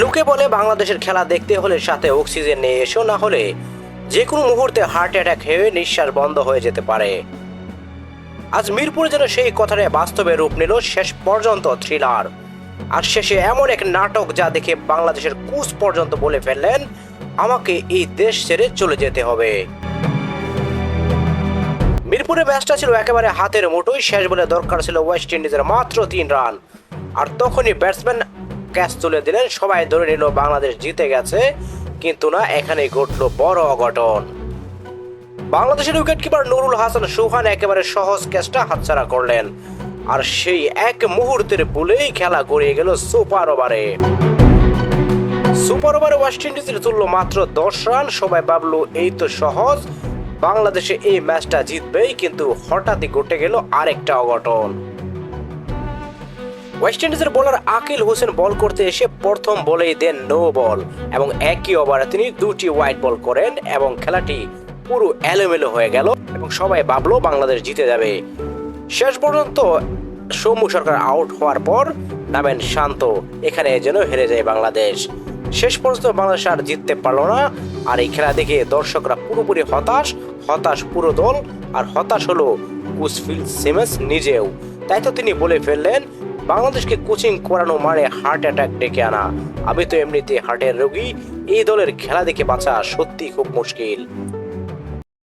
লোকে বলে বাংলাদেশের খেলা দেখতে হলে সাথে অক্সিজেন নিয়ে এসো, না হলে যে কোনো মুহূর্তে হার্ট অ্যাটাক হয়ে নিঃশ্বাস বন্ধ হয়ে যেতে পারে। আজ মিরপুর যেন সেই কথাটা বাস্তবে রূপ নিল শেষ পর্যন্ত থ্রিলার। আর শেষে এমন এক নাটক যা দেখে বাংলাদেশের কুচ পর্যন্ত বলে ফেললেন, আমাকে এই দেশ ছেড়ে চলে যেতে হবে। মিরপুরে ম্যাচটা ছিল একেবারে হাতের মুঠোই শেষ বলে দরকার ছিল ওয়েস্ট ইন্ডিজের মাত্র তিন রান। আর তখনই ব্যাটসম্যান ক্যাচ তুলে দিলেন। সবাই ধরে নিল, বাংলাদেশ জিতে গেছে। কিন্তু না এখানে ঘটলো বড় অঘটন। বাংলাদেশের উইকেটকিপার নুরুল হাসান সুহান একেবারে সহজ ক্যাচটা হাতছাড়া করলেন। আর সেই এক মুহূর্তের ভুলেই খেলা গড়িয়ে গেল সুপার ওভারে। সুপার ওভারে ওয়েস্ট ইন্ডিজের তুললো মাত্র দশ রান। সবাই ভাবলো, এই তো সহজ। বাংলাদেশে এই ম্যাচটা জিতবেই। কিন্তু হঠাৎই ঘটে গেল আরেকটা অঘটন। ওয়েস্ট ইন্ডিজের বোলার আকিল হোসেন বল করতে এসে প্রথম বলেই দেন নো বল এবং একই ওভারে তিনি দুটি হোয়াইট বল করেন এবং খেলাটি পুরো এলোমেলো হয়ে গেল এবং সবাই ভাবলো বাংলাদেশ জিতে যাবে। শেষ পর্যন্ত সৌম্য সরকার আউট হওয়ার পর নামেন শান্ত, এখানে যেন হেরে যায় বাংলাদেশ। শেষ পর্যন্ত বাংলাদেশ আর জিততে পারল না আর এই খেলা দেখে দর্শকরা পুরোপুরি হতাশ হতাশ পুরো দল আর হতাশ হলো কুসফিল সিমেন্স নিজেও। তাই তো তিনি বলে ফেললেন বাংলাদেশকে কোচিং করানো মানে হার্ট অ্যাটাক ডেকে আনা। আমি তো এমনিতে হার্টের রোগী। এই দলের খেলা দেখে বাঁচা সত্যি খুব মুশকিল।